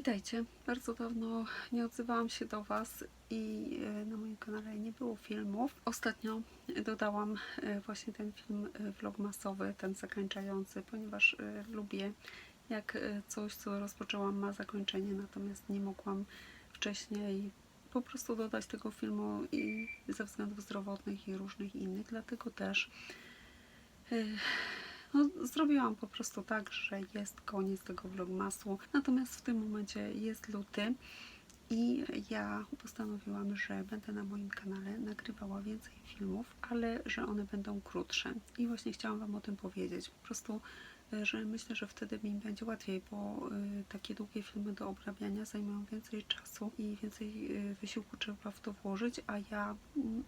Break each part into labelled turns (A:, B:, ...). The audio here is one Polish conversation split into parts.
A: Witajcie. Bardzo dawno nie odzywałam się do Was i e, na moim kanale nie było filmów. Ostatnio dodałam e, właśnie ten film e, vlogmasowy, ten zakończający, ponieważ lubię jak coś, co rozpoczęłam ma zakończenie, natomiast nie mogłam wcześniej po prostu dodać tego filmu i ze względów zdrowotnych i różnych innych, dlatego też no, zrobiłam po prostu tak, że jest koniec tego vlogmasu. Natomiast w tym momencie jest luty i ja postanowiłam, że będę na moim kanale nagrywała więcej filmów, ale że one będą krótsze. I właśnie chciałam Wam o tym powiedzieć. Po prostu, y, że myślę, że wtedy mi będzie łatwiej, bo y, takie długie filmy do obrabiania zajmują więcej czasu i więcej y, wysiłku trzeba w to włożyć, a ja mm,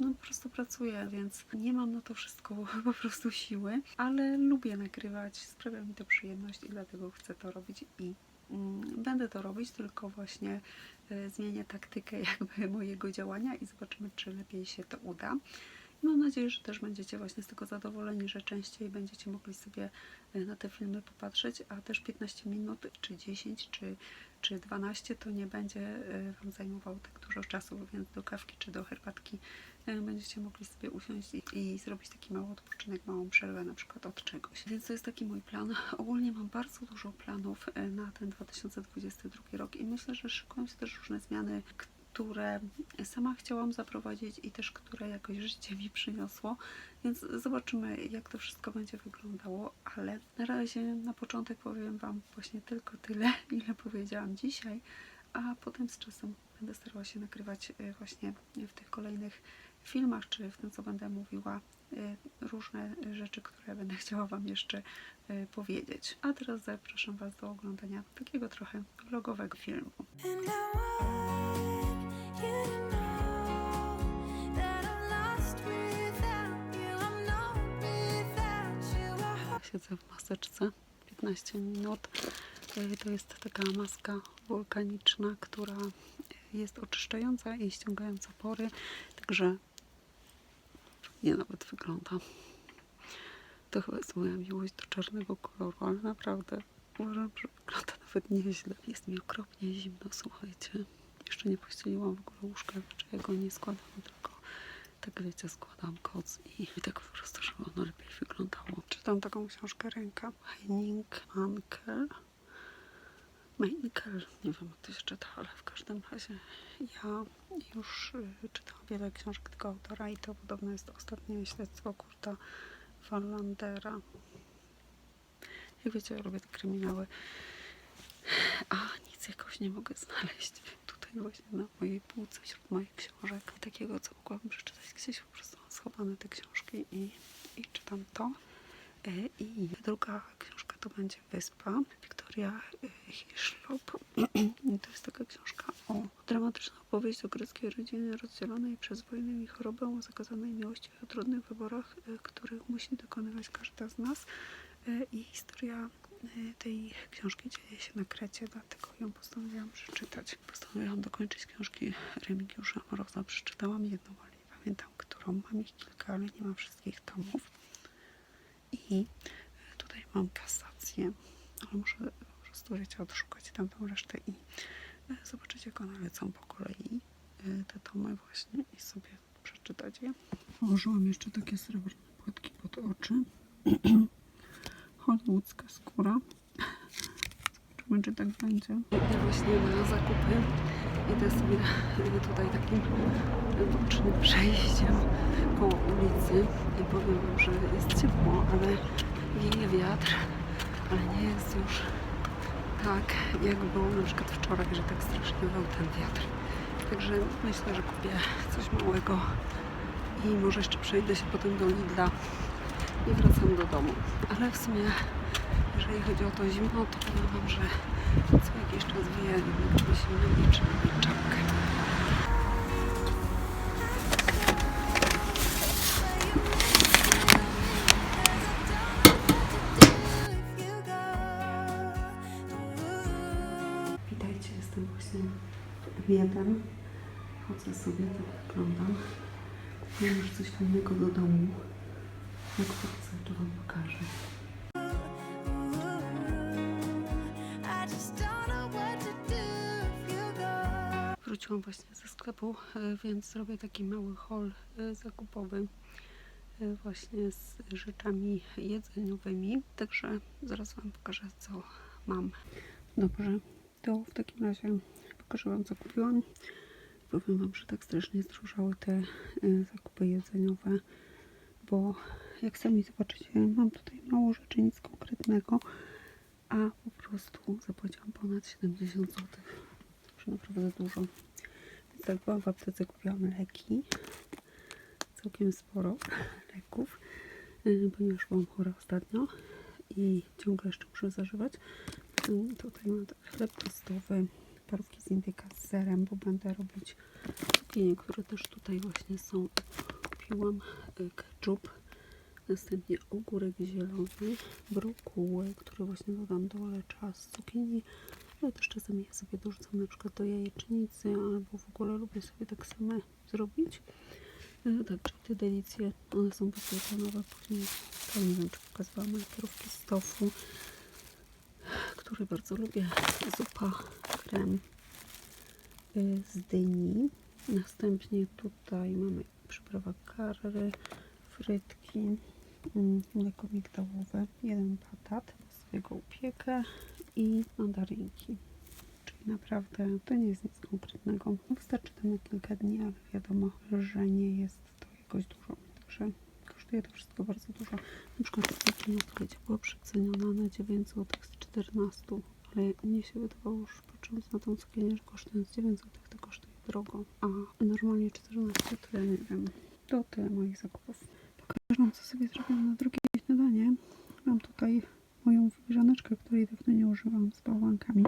A: no po prostu pracuję, więc nie mam na to wszystko po prostu siły, ale lubię nagrywać, sprawia mi to przyjemność i dlatego chcę to robić i mm, będę to robić, tylko właśnie y, zmienię taktykę jakby mojego działania i zobaczymy, czy lepiej się to uda. Mam nadzieję, że też będziecie właśnie z tego zadowoleni, że częściej będziecie mogli sobie y, na te filmy popatrzeć, a też 15 minut, czy 10, czy, czy 12 to nie będzie y, Wam zajmowało tak dużo czasu, więc do kawki czy do herbatki będziecie mogli sobie usiąść i, i zrobić taki mały odpoczynek, małą przerwę na przykład od czegoś. Więc to jest taki mój plan. Ogólnie mam bardzo dużo planów y, na ten 2022 rok i myślę, że szykują się też różne zmiany, które sama chciałam zaprowadzić i też które jakoś życie mi przyniosło, więc zobaczymy jak to wszystko będzie wyglądało, ale na razie na początek powiem Wam właśnie tylko tyle, ile powiedziałam dzisiaj, a potem z czasem będę starała się nagrywać e, właśnie w tych kolejnych filmach, czy w tym co będę mówiła e, różne rzeczy, które będę chciała Wam jeszcze e, powiedzieć. A teraz zapraszam Was do oglądania takiego trochę vlogowego filmu. Siedzę w maseczce 15 minut. Y, To jest taka maska wulkaniczna, która jest oczyszczająca i ściągająca pory, także nie nawet wygląda. To chyba jest moja miłość do czarnego koloru, ale naprawdę uważam, że wygląda nawet nieźle. Jest mi okropnie zimno, słuchajcie. Jeszcze nie pościeliłam w ogóle łóżka, czy ja go nie składam, tylko tak wiecie, składam koc i, i tak po prostu, żeby ono lepiej wyglądało. Czytam taką książkę Ręka Henning Ankel. Meinkel, nie wiem jak to się czyta, ale w każdym razie ja już y, czytałam wiele książek tego autora i to podobno jest ostatnie śledztwo Kurta Wallandera. Jak wiecie, ja lubię te kryminały. A nic jakoś nie mogę znaleźć tutaj właśnie na mojej półce wśród moich książek. Takiego, co mogłabym przeczytać gdzieś po prostu mam schowane te książki i, i czytam to. E, I druga książka to będzie Wyspa Wiktoria Hiszlop. I to jest taka książka o dramatyczna opowieść o greckiej rodzinie rozdzielonej przez wojnę i chorobę, o zakazanej miłości i o trudnych wyborach, e, których musi dokonywać każda z nas. E, I historia e, tej książki dzieje się na Krecie, dlatego ją postanowiłam przeczytać. Postanowiłam dokończyć książki Remigiusza Moroza. Przeczytałam jedną, ale nie pamiętam, którą. Mam ich kilka, ale nie mam wszystkich tomów. I tutaj mam kasację, ale muszę po prostu, wiecie, odszukać tamtą resztę i zobaczyć, jak one lecą po kolei. e, Te tomy właśnie i sobie przeczytać je. Włożyłam jeszcze takie srebrne płatki pod oczy. Hollywoodzka skóra. Zobaczymy, czy tak będzie. Idę właśnie na zakupy. Idę sobie e, tutaj takim e, bocznym przejściem koło ulicy i powiem wam, że jest ciepło, ale wieje wiatr, ale nie jest już tak, jak było na przykład wczoraj, że tak strasznie wał ten wiatr. Także myślę, że kupię coś małego i może jeszcze przejdę się potem do Lidla i wracam do domu. Ale w sumie, jeżeli chodzi o to zimno, to powiem wam, że co jakiś czas wieje jednak zimno i trzeba mieć czapkę. Jeden. Chodzę sobie, tak wyglądam. Mam już coś fajnego do domu. Jak wrócę, to Wam pokażę.
B: To
A: wróciłam właśnie ze sklepu, e, więc zrobię taki mały haul e, zakupowy e, właśnie z rzeczami jedzeniowymi. Także zaraz Wam pokażę, co mam. Dobrze, to w takim razie pokażę Wam, co kupiłam. Powiem Wam, że tak strasznie zdrożały te e, zakupy jedzeniowe, bo jak sami zobaczycie, mam tutaj mało rzeczy, nic konkretnego, a po prostu zapłaciłam ponad 70 zł. Także naprawdę dużo. Więc tak byłam w aptece, kupiłam leki. Całkiem sporo leków, y, ponieważ byłam chora ostatnio i ciągle jeszcze muszę zażywać. Y, Tutaj mam tak chleb tostowy, parówki z indyka z serem, bo będę robić cukinie, które też tutaj właśnie są. Kupiłam y, ketchup, następnie ogórek zielony, brokuły, który właśnie dodam do lecza z cukinii, ale też czasami je sobie dorzucam na przykład do jajecznicy, albo w ogóle lubię sobie tak same zrobić. E, Także te delicje, one są bezglutenowe, później to nie wiem, czy pokazywałam markerówki z tofu, które bardzo lubię, zupa, krem y, z dyni. Następnie tutaj mamy przyprawa curry, frytki, mm, mleko migdałowe, jeden batat, swojego upiekę i mandarynki. Czyli naprawdę to nie jest nic konkretnego. Wystarczy na kilka dni, ale wiadomo, że nie jest to jakoś dużo. Także kosztuje to wszystko bardzo dużo. Na przykład takie słuchajcie, była przeceniona na 9 zł z 14, ale mnie się wydawało już patrząc na tą cukinię, że kosztując 9 zł to kosztuje drogo, a normalnie 14 to ja nie wiem. To tyle moich zakupów. Pokażę Wam, co sobie zrobiłam na drugie śniadanie. Mam tutaj moją filiżaneczkę, której dawno nie używam z bałwankami.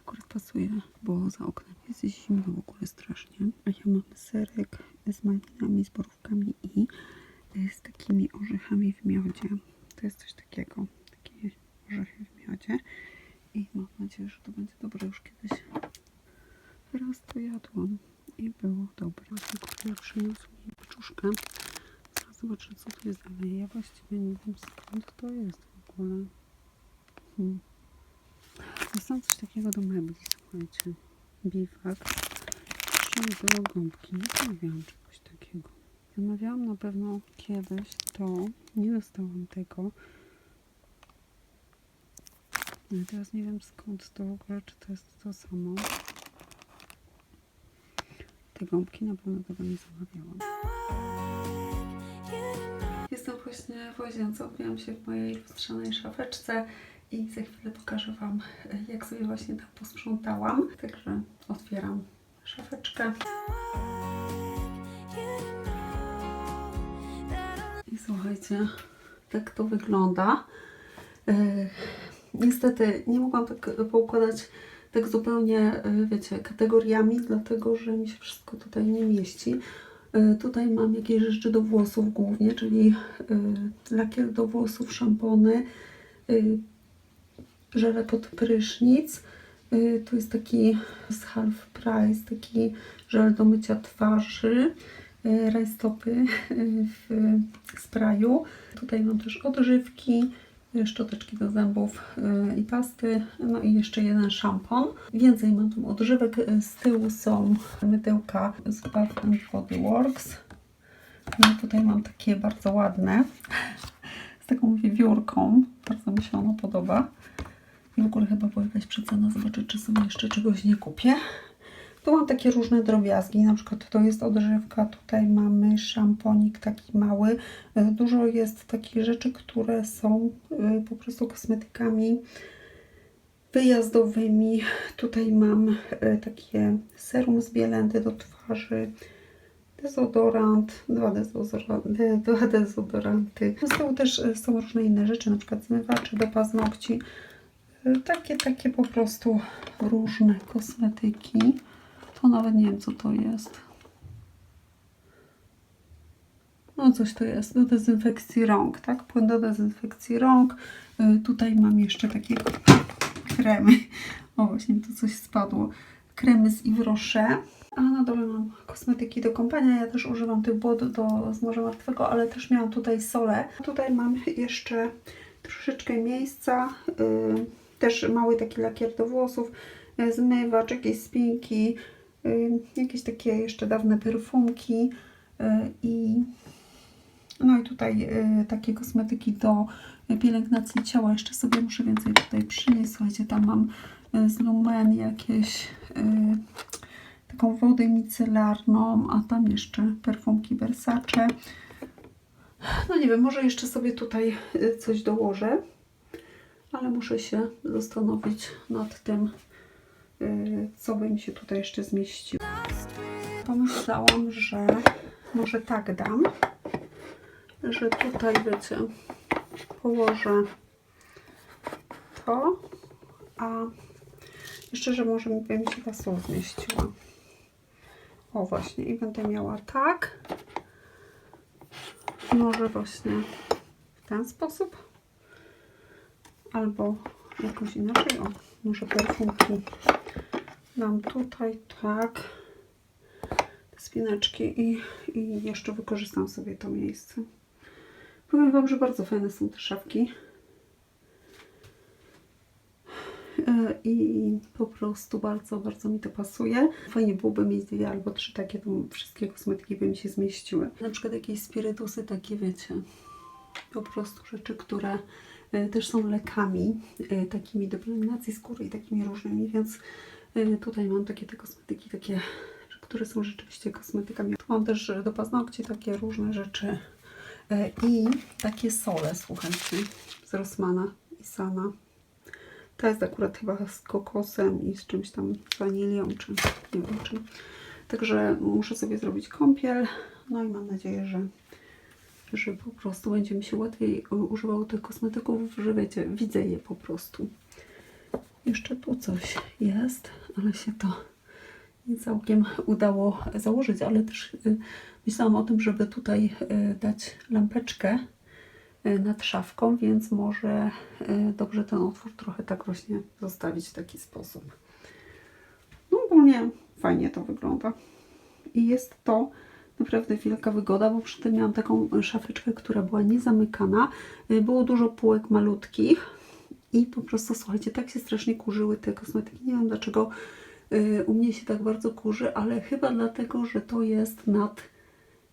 A: Akurat pasuje, bo za oknem jest zimno w ogóle strasznie. A ja mam serek z malinami, z borówkami i y, z takimi orzechami w miodzie. To jest coś takiego, takie orzechy w miodzie. I mam nadzieję, że to będzie dobre już kiedyś. Raz to jadłam i było dobre. Właśnie kupiła przyniósł mi paczuszkę. Zaraz zobaczę, co tu jest dalej. Ja właściwie nie wiem, skąd to jest w ogóle. Hmm. Dostałam coś takiego do mebli, słuchajcie. Biwak. Jeszcze było gąbki. Nie zamawiałam czegoś takiego. Zamawiałam na pewno kiedyś to. Nie dostałam tego. Ale teraz nie wiem skąd to w ogóle, czy to jest to samo. Te gąbki na pewno tego nie zamawiałam. Jestem właśnie w łazience, odbijam się w mojej lustrzanej szafeczce i za chwilę pokażę Wam, jak sobie właśnie tam posprzątałam. Także otwieram szafeczkę. I słuchajcie, tak to wygląda. E, niestety nie mogłam tak poukładać tak zupełnie, e, wiecie, kategoriami, dlatego że mi się wszystko tutaj nie mieści. E, Tutaj mam jakieś rzeczy do włosów głównie, czyli e, lakier do włosów, szampony, e, żele pod prysznic. E, Tu jest taki z half price, taki żel do mycia twarzy, e, rajstopy e, w sprayu. Tutaj mam też odżywki, e, szczoteczki do zębów e, i pasty, no i jeszcze jeden szampon. Więcej mam tu odżywek. E, Z tyłu są mydełka z Bath Body Works. No tutaj mam takie bardzo ładne, z taką wiewiórką. Bardzo mi się ono podoba. I w ogóle chyba była jakaś przecena. Zobaczę, czy sobie jeszcze czegoś nie kupię. Tu mam takie różne drobiazgi, na przykład to jest odżywka, tutaj mamy szamponik taki mały. Dużo jest takich rzeczy, które są e, po prostu kosmetykami wyjazdowymi. Tutaj mam e, takie serum z bielendy do twarzy, dezodorant, dwa, dezodoranty, dwa dezodoranty. Z tyłu też e, są różne inne rzeczy, na przykład zmywacze do paznokci. Takie, takie po prostu różne kosmetyki. To nawet nie wiem, co to jest. No coś to jest do dezynfekcji rąk, tak? Płyn do dezynfekcji rąk. Y, Tutaj mam jeszcze takie kremy. O, właśnie tu coś spadło. Kremy z Yves Rocher. A na dole mam kosmetyki do kąpania. Ja też używam tych wod do z Morza Martwego, ale też miałam tutaj solę. Tutaj mam jeszcze troszeczkę miejsca. y, Też mały taki lakier do włosów, y, zmywacz, jakieś spinki, jakieś takie jeszcze dawne perfumki y, i no i tutaj y, takie kosmetyki do pielęgnacji ciała. Jeszcze sobie muszę więcej tutaj przynieść. Słuchajcie, tam mam y, z Lumen jakieś y, taką wodę micelarną, a tam jeszcze perfumki Versace. No nie wiem, może jeszcze sobie tutaj y, coś dołożę, ale muszę się zastanowić nad tym, y, co by mi się tutaj jeszcze zmieściło. Pomyślałam, że może tak dam, że tutaj wiecie, położę to, a jeszcze, że może by mi się ta sól zmieściła. O właśnie, i będę miała tak. Może właśnie w ten sposób. Albo jakoś inaczej. O, może perfumki dam tutaj, tak. Te spineczki i, i jeszcze wykorzystam sobie to miejsce. Powiem Wam, że bardzo fajne są te szafki. E, I po prostu bardzo, bardzo mi to pasuje. Fajnie byłoby mieć dwie albo trzy takie, to wszystkie kosmetyki by mi się zmieściły. Na przykład jakieś spirytusy takie, wiecie, po prostu rzeczy, które e, też są lekami, e, takimi do pielęgnacji skóry i takimi różnymi, więc tutaj mam takie te kosmetyki, takie, które są rzeczywiście kosmetykami. Tu mam też do paznokci takie różne rzeczy E, i takie sole, słuchajcie, z Rossmana i Sana. Ta jest akurat chyba z kokosem i z czymś tam wanilią, czy nie wiem czym. Także muszę sobie zrobić kąpiel. No i mam nadzieję, że, że po prostu będzie mi się łatwiej u- używało tych kosmetyków, że wiecie, widzę je po prostu. Jeszcze tu coś jest, ale się to nie całkiem udało założyć, ale też y, myślałam o tym, żeby tutaj y, dać lampeczkę y, nad szafką, więc może dobrze ten otwór trochę tak właśnie zostawić w taki sposób. No ogólnie fajnie to wygląda. I jest to naprawdę wielka wygoda, bo przy tym miałam taką szafeczkę, która była niezamykana. Było dużo półek malutkich i po prostu, słuchajcie, tak się strasznie kurzyły te kosmetyki. Nie wiem dlaczego y, u mnie się tak bardzo kurzy, ale chyba dlatego, że to jest nad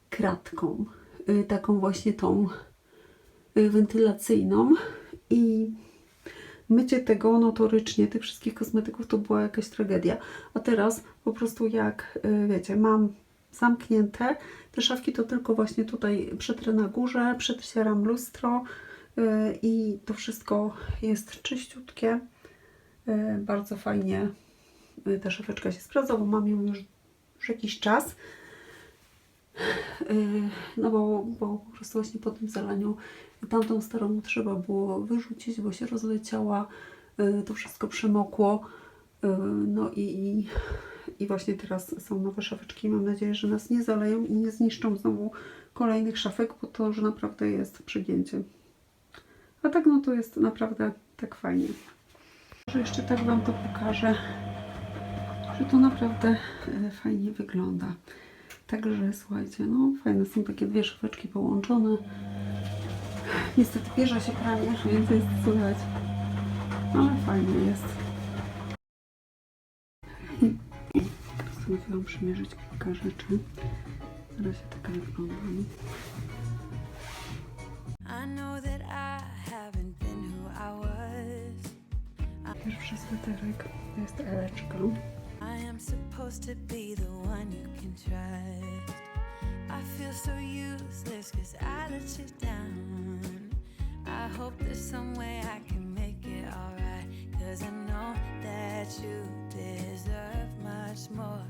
A: kratką. Y, Taką właśnie tą y, wentylacyjną i mycie tego notorycznie, tych wszystkich kosmetyków to była jakaś tragedia. A teraz po prostu jak, wiecie, mam zamknięte, te szafki to tylko właśnie tutaj przetrę na górze, przetieram lustro i to wszystko jest czyściutkie. Y, Bardzo fajnie y, ta szafeczka się sprawdza, bo mam ją już, już jakiś czas. No bo, bo po prostu właśnie po tym zalaniu tamtą starą trzeba było wyrzucić, bo się rozleciała, to wszystko przemokło. No i, i, i właśnie teraz są nowe szafeczki. Mam nadzieję, że nas nie zaleją i nie zniszczą znowu kolejnych szafek, bo to już naprawdę jest przegięcie. A tak no to jest naprawdę tak fajnie. Może jeszcze tak Wam to pokażę, że to naprawdę yy, fajnie wygląda. Także słuchajcie, no fajne są takie dwie szafeczki połączone. Niestety bierze się pranie, więc jest słychać. Ale fajnie jest. Postanowiłam przymierzyć kilka rzeczy. Na razie tak wyglądam. Pierwszy sweterek to jest Eleczka.
B: I am supposed to be the one you can trust. I feel so useless cause I let you down. I hope there's some way I can make it alright. Cause I know that you deserve much more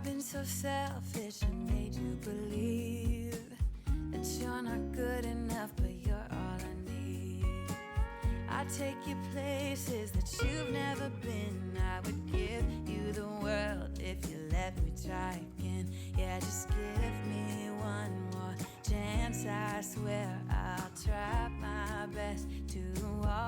B: I've been so selfish and made you believe that you're not good enough, but you're all I need. I take you places that you've never been. I would give you the world if you let me try again. Yeah, just give me one more chance. I swear I'll try my best to always